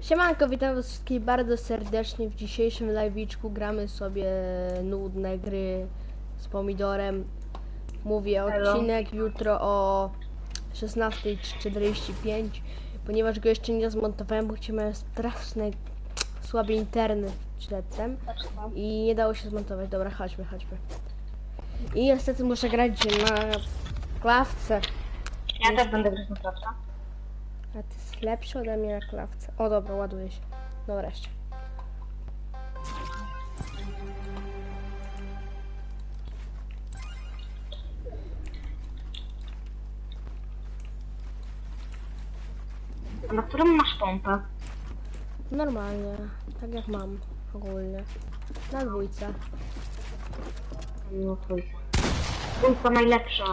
Siemanko, witam was wszystkich bardzo serdecznie. W dzisiejszym live'iczku gramy sobie nudne gry z pomidorem. Mówię odcinek jutro o 16.45, ponieważ go jeszcze nie zmontowałem, bo chciałem straszny, słaby internet przedtem i nie dało się zmontować. Dobra, chodźmy, chodźmy. I niestety muszę grać na klawce. Ja też będę grać na prawda? A ty jest lepszy ode mnie na klawce. O dobra, ładuje się. No wreszcie. A na którym masz pompę? Normalnie, tak jak mam ogólnie. Na dwójce. No trójka. Trójka najlepsza.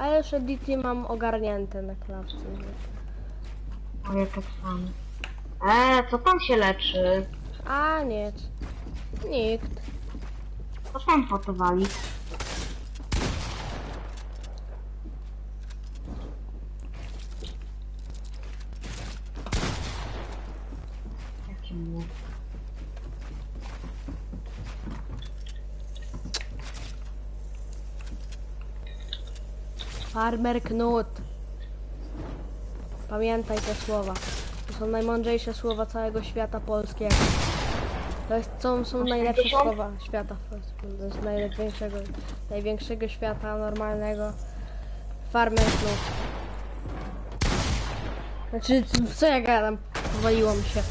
Ale już edity mam ogarnięte na klawce. O, ja tak samo. Eee, co tam się leczy? A nic. Nikt. Co tam potowali? Jakie miło. Farmer Knut. Pamiętaj te słowa. To są najmądrzejsze słowa całego świata polskiego. To jest, są, są najlepsze 80? słowa świata. To jest największego, największego świata normalnego. Farmer Knut. Znaczy, co ja gadam? Powaliło mi się.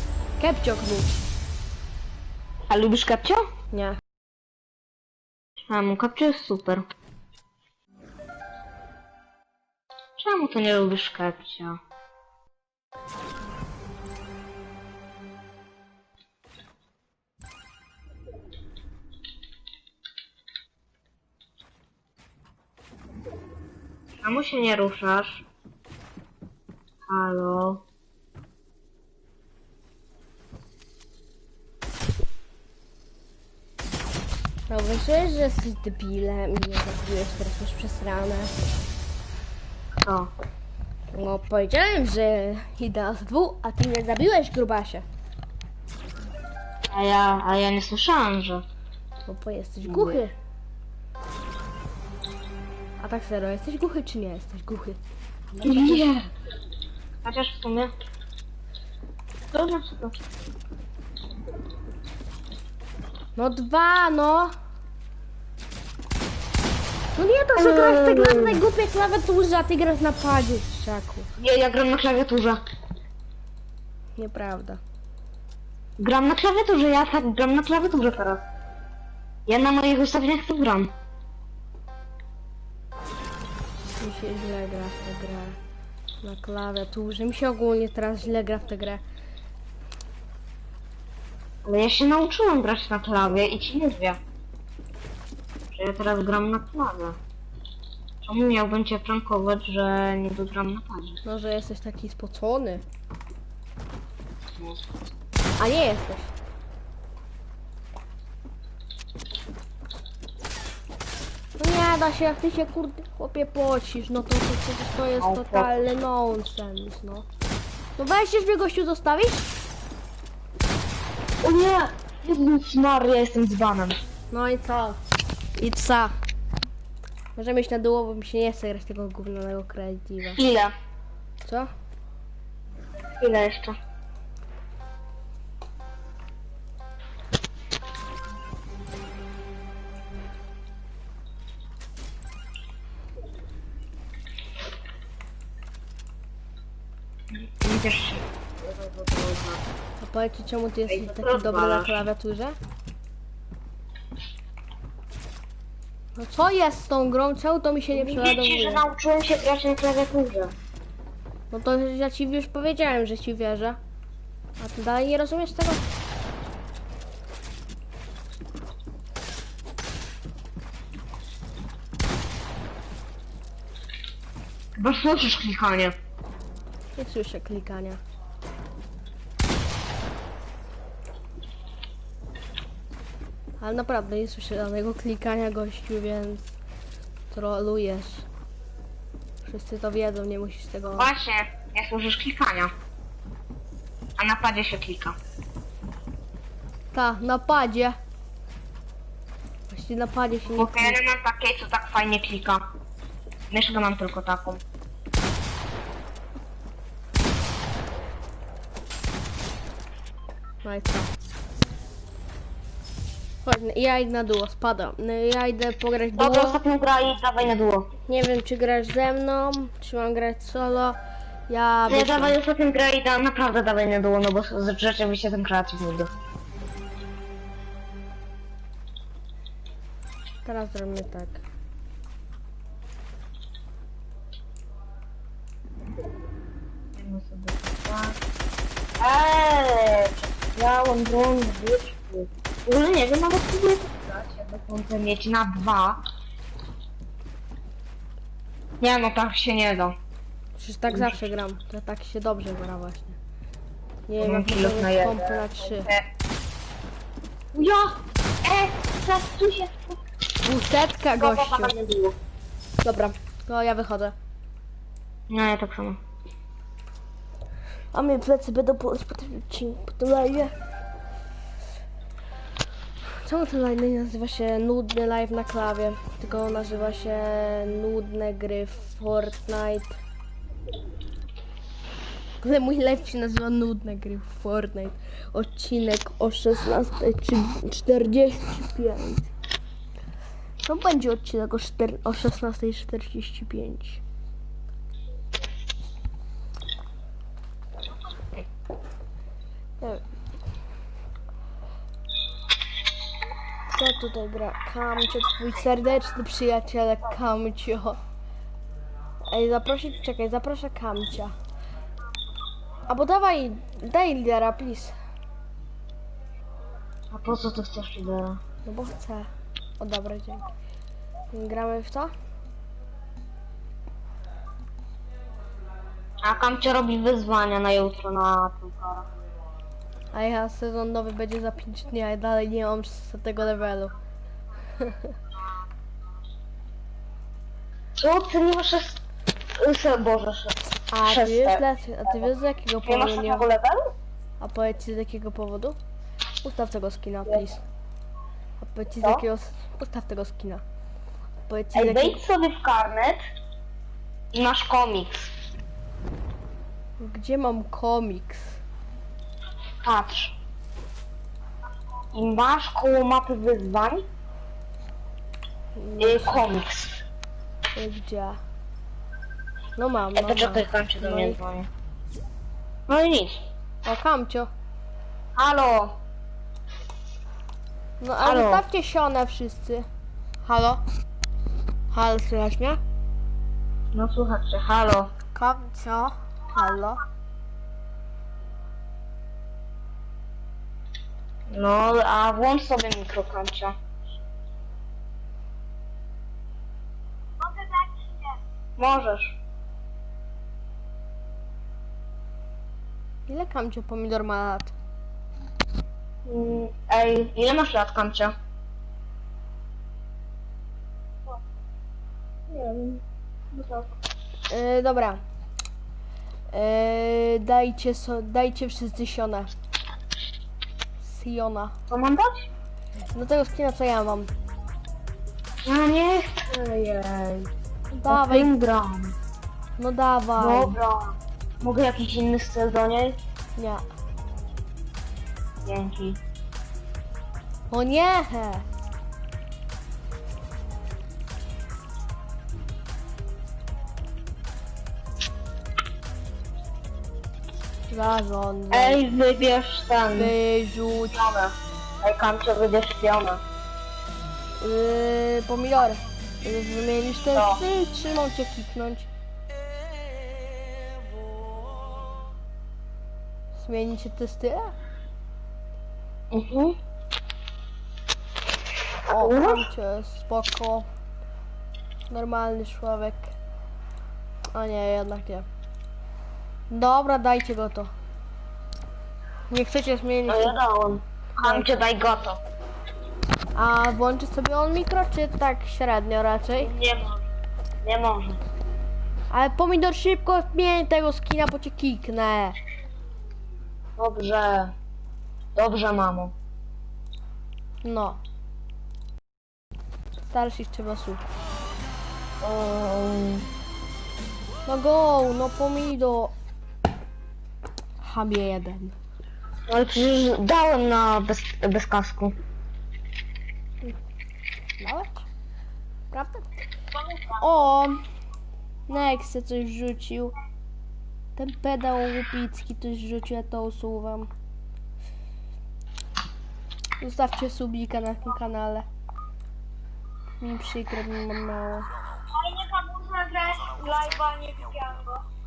Kepcio Knut. A lubisz kapcio? Nie. A, mu kapcio jest super. Czemu to nie lubisz kapcia? Czemu się nie ruszasz? Halo? No wiesz, że jesteś debilem i nie zabiłeś teraz już przesrane. Kto? No powiedziałem, że idę z dwóch, a ty mnie zabiłeś grubasie. A ja, a ja nie słyszałam, że... No bo jesteś głuchy. A tak serio, jesteś głuchy czy nie jesteś głuchy? Nie. Chociaż w sumie. Znaczy to. No dwa, no! No nie to, że grasz, ty grasz na głupie klawiaturze, a ty grasz na padzie, szaku. Ja, ja gram na klawiaturze. Nieprawda. Gram na klawiaturze, ja tak gram na klawiaturze teraz. Ja na moich ustawieniach to gram. Mi się źle gra w tę grę. Na klawiaturze. Mi się ogólnie teraz źle gra w tę grę. Ale ja się nauczyłem grać na klawie i ci nie wie. Że ja teraz gram na klawie. Czemu miałbym cię prankować, że nie gram na padzie? No, że jesteś taki spocony. A nie jesteś. No nie da się, jak ty się kurde chłopie pocisz, no to, to przecież to jest totalny nonsens, no. No weź mnie gościu zostawić? O nie! Jezus Maria, jestem dzbanem. No i co? I co? Możemy iść na dół, bo mi się nie chce grać tego gównanego kreatywa. Chwilę. Co? Chwilę jeszcze. Idziesz się. A powiedzcie czemu ty jesteś taki dobry na klawiaturze? No co jest z tą grą? Czemu to mi się nie Widzicie, że przeładowuje? nauczyłem się grać na klawiaturze. No to ja ci już powiedziałem, że ci wierzę. A ty dalej nie rozumiesz tego? Chyba słyszysz klikanie. Nie słyszę klikania. Ale naprawdę nie słyszę żadnego klikania gościu, więc trolujesz. Wszyscy to wiedzą, nie musisz tego... Właśnie, jak użysz klikania. A na padzie się klika. Ta, na padzie. Właśnie na padzie się nie Bo klika. ja nie mam takiej, co tak fajnie klika. Myszkę mam tylko taką. No i co? Ja idę na duo, spadam. No, Ja idę pograć Dobra, duo. ostatnią gra i dawaj na duo. Nie wiem, czy grasz ze mną, czy mam grać solo. Ja Nie, wyszłam. dawaj ostatnią grę i da, naprawdę dawaj na duo, no bo z- rzeczywiście ten kreatywny do. Teraz zrobimy tak. Eee, broń w wieczku. W ogóle nie wiem, nawet próbuję to grać, jakby mieć na dwa. Nie no, tak się nie da. Przecież tak zawsze gram. To tak się dobrze gra właśnie. Nie wiem, Mam jak kilo na mogę jeden. pompy na trzy. Ja! E, zastuj się. Półsetka gościu. Dobra, to ja wychodzę. No ja tak samo. A mnie plecy będą boleć po tym odcinku, tym live. Czemu ten live nie nazywa się nudny live na klawie? Tylko nazywa się nudne gry Fortnite. Ale mój live się nazywa nudne gry w Fortnite. Odcinek o 16.45. To będzie odcinek o, o 16.45. Kto tutaj gra? Kamcio, twój serdeczny przyjaciel Kamcio. Ej, zaprosić, czekaj, zaproszę Kamcia. Albo dawaj, daj lidera, please. A po co ty chcesz lidera? No bo chcę. O dobra, dzięki. Gramy w to? A Kamcio robi wyzwania na jutro na tym karach. A ja sezon nowy będzie za 5 dni, a ja dalej nie mam tego levelu. Co? Ty nie masz szes... Boże, szes... A ty wiesz, a ty wiesz z jakiego Nie masz powodu nie levelu? A powiedz ci z jakiego powodu? Ustaw tego skina, please. A powiedz ci z jakiego... Ustaw tego skina. A powiedz ci Ej, jakiego... wejdź sobie w karnet i masz komiks. Gdzie mam komiks? Patrz. I masz koło mapy wyzwań y, komiks. Gdzie? No mam, Ej, no poczekaj, mam. Kamcio do No mnie i- dzwoni. No i nic. O, Kamcio. Halo. No ale Halo. zostawcie sionę wszyscy. Halo? Halo, słychać mnie? No słuchajcie, halo. Kamcio? Halo? No, a włącz sobie mikro, Kamcio. Możesz. Ile Kamcio pomidor ma lat? Mm, Ej, ile masz lat, Kamcio? Nie wiem. Yy, dobra. Yy, dajcie, so, dajcie wszyscy sionę. Siona. Co mam dać? Do tego skina co ja mam. Ja nie chcę jej. Dawaj, Tym gram. no dawaj. Dobra. Mogę jakiś inny styl do niej? Nie. Dzięki. O nie! Zarząd. Ej, wybierz ten. Wyrzuć. Pionę. Ej, Kamcio, wybierz pionę. Yy, pomidory. Wymienisz ten Co? styl, czy mam cię kliknąć? Zmienicie te style? Mhm. O? Kamcio, spoko. Normalny człowiek. A nie, jednak nie. Dobra, dajcie go to. Nie chcecie zmienić. No ja dałem. Kamcio, daj goto. A włączy sobie on mikro, czy tak średnio raczej? Nie może. Nie może. Ale pomidor szybko zmień tego skina, bo cię kiknę. Dobrze. Dobrze, mamo. No. Starszych trzeba słuchać. Um, No go, no pomidor. Chamie jeden. ale przecież dałem na bez, bez kasku. Dałeś? Prawda? O! Nexy coś rzucił. Ten pedał łupicki coś rzucił, ja to usuwam. Zostawcie subika na tym kanale. Mi przykro, mi mam mało. Ale nie tam można grać live'a, nie widziałem go.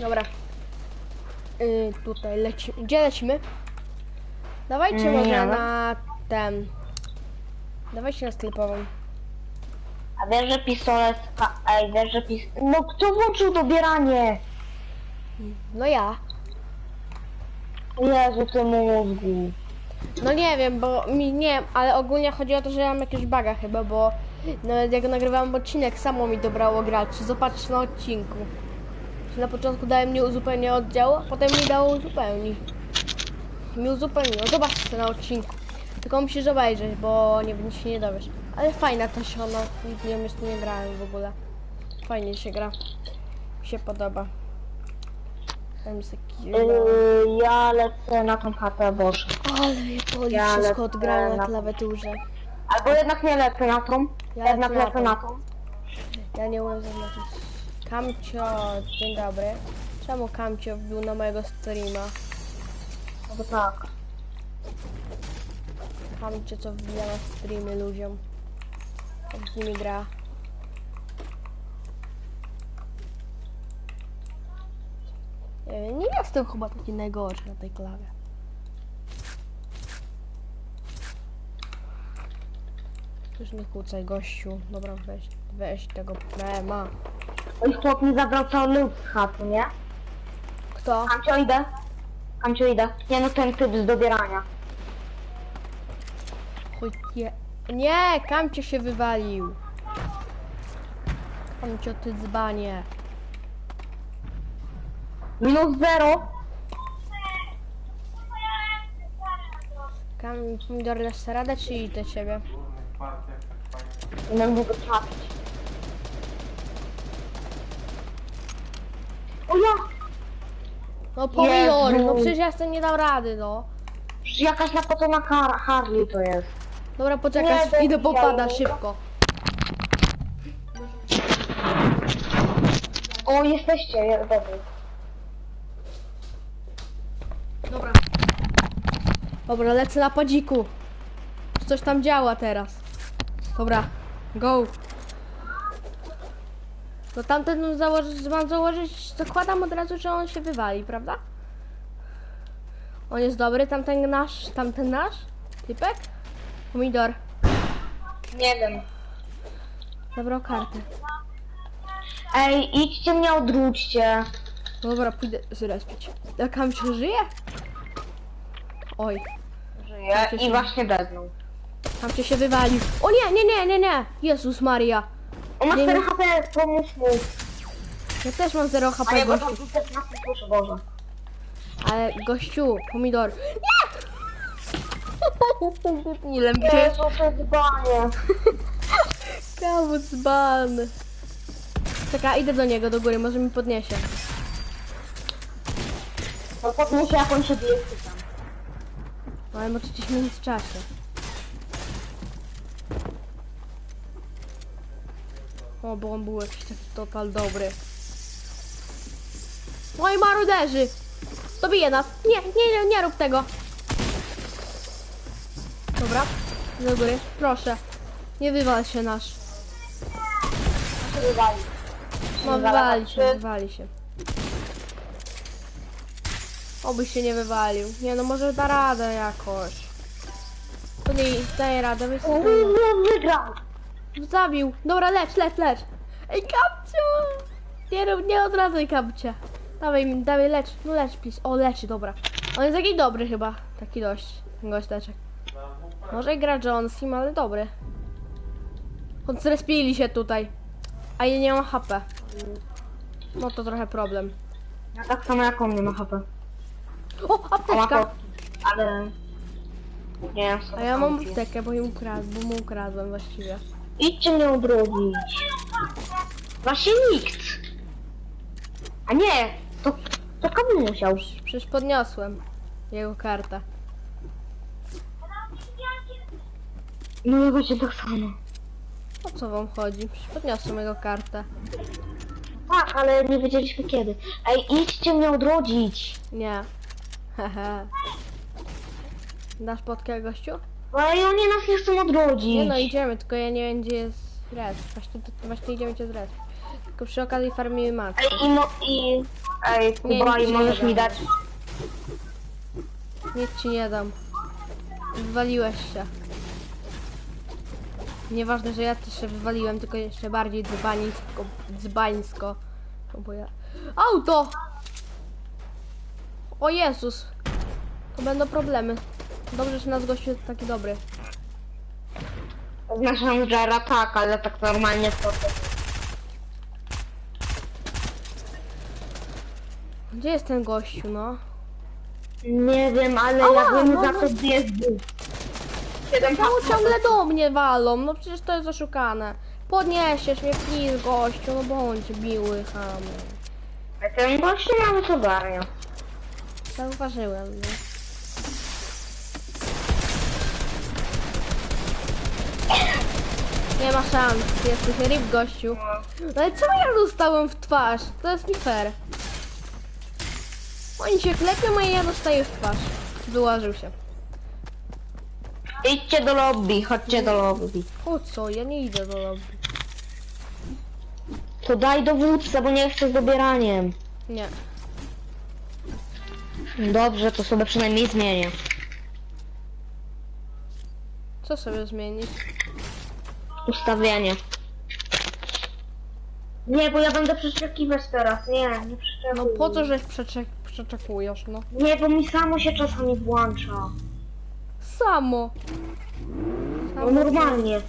Dobra. Y, tutaj lecimy. Gdzie lecimy? Dawajcie może nie, no. na ten. Dawajcie na sklepową. A wiesz, że pistolet... Ka- Ej, wiesz, że pis... No kto włączył dobieranie? No ja. Jezu, ty mózgu. No nie wiem, bo mi nie wiem, ale ogólnie chodzi o to, że ja mam jakieś baga chyba, bo nawet jak nagrywałem odcinek, samo mi dobrało grać. Zobaczcie na odcinku. Na początku dałem mi uzupełnienie oddziału, a potem mi dało uzupełnić. Mi uzupełniło. Zobaczcie na odcinku. Tylko musisz obejrzeć, bo nie nic się nie dowiesz. Ale fajna ta siona. Nigdy nią jeszcze nie grałem w ogóle. Fajnie się gra. Mi się podoba. Tam jest taki... Yy, ja lecę na tą chatę Boże. Ale mnie boli Ja wszystko od grania na klawiaturze. Albo jednak nie lecę na tą. Ja jednak lecę na lecę tą. na tą. Ja nie umiem zaznaczyć. Kamcio, dzień dobry. Czemu Kamcio wbił na mojego streama? No bo tak. Kamcio co wbija na streamy ludziom. Jak z nimi gra. Nie wiem, nie jestem chyba taki najgorszy na tej klawie. Już nie kłócaj gościu. Dobra, weź, weź tego prema. Oj, chłop mi zabrał cały lód z chaty, nie? Kto? Kamcio, idę. Kamcio, idę. Nie, no ten typ z dobierania. Chuj, nie. Nie, Kamcio się wywalił. Kamcio, ty dzbanie. Minus zero. Kam, pomidor dasz radę, czy do ciebie? Nie mogę go trafić. O ja! No pomidor, Jezu. no przecież ja z tym nie dam rady, no. Przecież jakaś napocona Har Harley to jest. Dobra, poczekaj, Nie, idę popada szybko. O, jesteście, jest dobry. Dobra. Dobra, lecę na padziku. Coś tam działa teraz. Dobra, go. No tamten założyć, mam założyć, zakładam od razu, że on się wywali, prawda? On jest dobry, tamten nasz, tamten nasz? Typek? Pomidor. Nie wiem. Zabrał kartę. Ej, idźcie mnie odwróćcie. Dobra, pójdę zrespić. A Kamcio żyje? Oj, Żyje i właśnie dednął. Kamcio się wywalił. O nie, nie, nie, nie, nie. Jezus Maria. On ma Nie 4 wiem. HP, pomóż mu. Ja też mam 0 A HP, bo gościu. tam na proszę Boże. Ale gościu, pomidor. Nie! Nie wiem gdzie. Jezu, to jest banie. Kawus ban. Czekaj, idę do niego do góry, może mi podniesie. No podnieś jak on się bije tam. No, ale może gdzieś w czasie. O, bo on był jakiś taki total dobry. No i maruderzy! Dobije nas! Nie, nie, nie, nie rób tego! Dobra, do góry, proszę. Nie wywal się nasz. wywali. No wywali się, wywali się. Obyś się nie wywalił. Nie no, może da radę jakoś. To nie daje radę. No, wygrał. Zabił. Dobra, lecz, lecz, lecz. Ej, kapcio! Nie nie odradzaj kapcia. Dawaj mi, dawaj lecz, no lecz, please. O, leczy, dobra. On jest taki dobry chyba, taki dość, ten gościeczek. Może gra Johnsim, ale dobry. Choć zrespili się tutaj. A ja nie mam HP. No to trochę problem. Ja tak samo jak on nie ma HP. O, On apteczka! ale... Nie A ja mam aptekę, bo, im ukradł, bo mu ukradłem właściwie. Idźcie mnie odrodzić. Właśnie nikt. A nie, to, to Kamil musiał. Przecież podniosłem jego kartę. No ja właśnie tak samo. O co wam chodzi? Przecież podniosłem jego kartę. Tak, ale nie wiedzieliśmy kiedy. Ej, idźcie mnie odrodzić. Nie. Hehe. Dasz podkę gościu? Ej, oni nas nie chcą odrodzić. Nie no, idziemy, tylko ja nie wiem gdzie jest res. Właśnie, właśnie idziemy cię z res. Tylko przy okazji farmimy max. Ej, i, mo- i... Ej, Nie, Kuba, nic i nie możesz mi dać... Nic ci nie dam. Wywaliłeś się. Nieważne, że ja też się wywaliłem, tylko jeszcze bardziej dzbańsko. dzbańsko. No bo ja... Auto! O Jezus! To będą problemy. Dobrze, że nasz gościu jest taki dobry. Znaczy, że tak, ale tak normalnie to... Gdzie jest ten gościu, no? Nie wiem, ale Ała, ja bym no, za no. to zjeździł. Siedem Czemu pasów. ciągle do mnie walą? No przecież to jest oszukane. Podniesiesz mnie, please, gościu, no bądź biły, chamy. A ten gościu nawet ogarnia. Zauważyłem, no. Nie ma szans, jesteś rip gościu. No ale czemu ja dostałem w twarz? To jest nie fair. Oni się klepią, a ja dostaję w twarz. Wyłożył się. Idźcie do lobby, chodźcie do lobby. Po co? Ja nie idę do lobby. To daj dowódcę, bo nie chcę z dobieraniem. Nie. Dobrze, to sobie przynajmniej zmienię. Co sobie zmienić? Ustawienie. Nie, bo ja będę przeczekiwać teraz. Nie, nie przeczekuję. No po co, żeś przeczek przeczekujesz, no? Nie, bo mi samo się czasami włącza. Samo. No normalnie.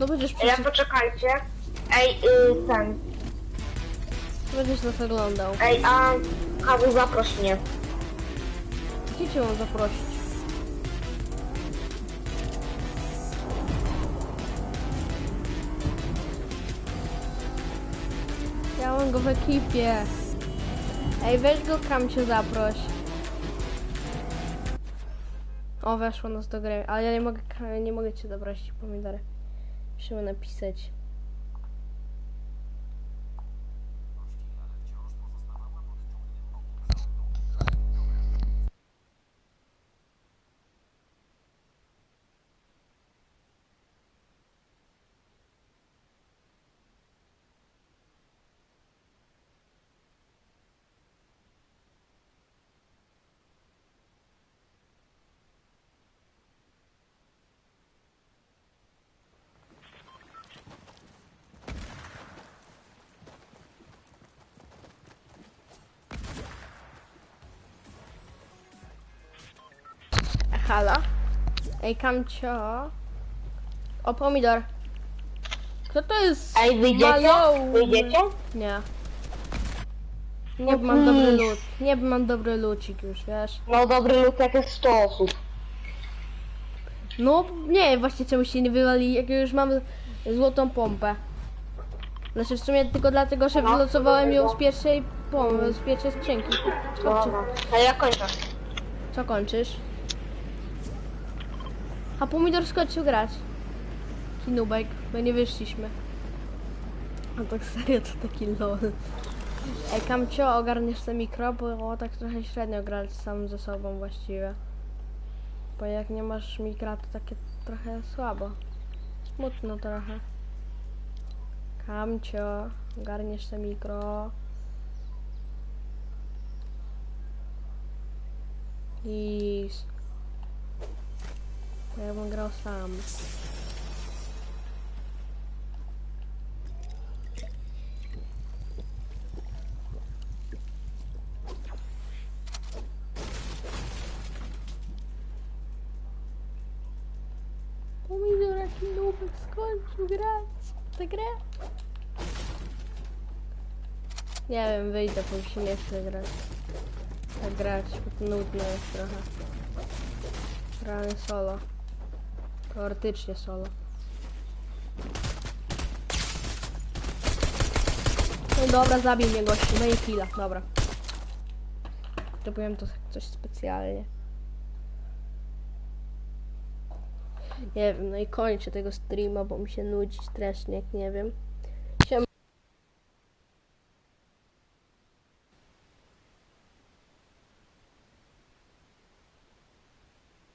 No będziesz, Ja przeczek poczekajcie. Ej, y, ten. będziesz nas oglądał. Ej, a Kawu zaproś mnie. Gdzie cię mam zaprosić? Go w ekipie. Ej, weź go Kamciu zaproś. O, weszło nas do gry, ale ja nie mogę, nie mogę cię zaprosić, pomidory. Musimy napisać. Halo? Ej, Kamcio. O, pomidor. Kto to jest? Ej, wyjdziecie? Malou? Wyjdziecie? Nie. Nie, No mam dobry lód. Nie, mam dobry lucik już, wiesz. No dobry lub jak jest 100 osób. No, nie wiem właśnie czemu się nie wywali, jak już mam złotą pompę. Znaczy w sumie tylko dlatego, że No. wylosowałem ją z pierwszej pompy, z pierwszej skrzynki. Skoczy. Dobra. A ja kończę. Co kończysz? A pomidor skończył grać. Kinubek, bo nie wyszliśmy. A tak serio to taki lol. Ej, Kamcio, ogarniesz te mikro, bo tak trochę średnio grać sam ze sobą właściwie. Bo jak nie masz mikra, to takie trochę słabo. Smutno trochę. Kamcio, ogarniesz te mikro. I... Det var en grå slam. Vou melhorar aqui no biscoito grátis, grátis. eu wiem, wyjdę, bo już nie chcę grać. Tak grać, nudne jest trochę. Grałem solo. Teoretycznie solo. No dobra, zabij mnie gościu, no i chwila, dobra. Zrobiłem to coś specjalnie. Nie wiem, no i kończę tego streama, bo mi się nudzi strasznie, jak nie wiem.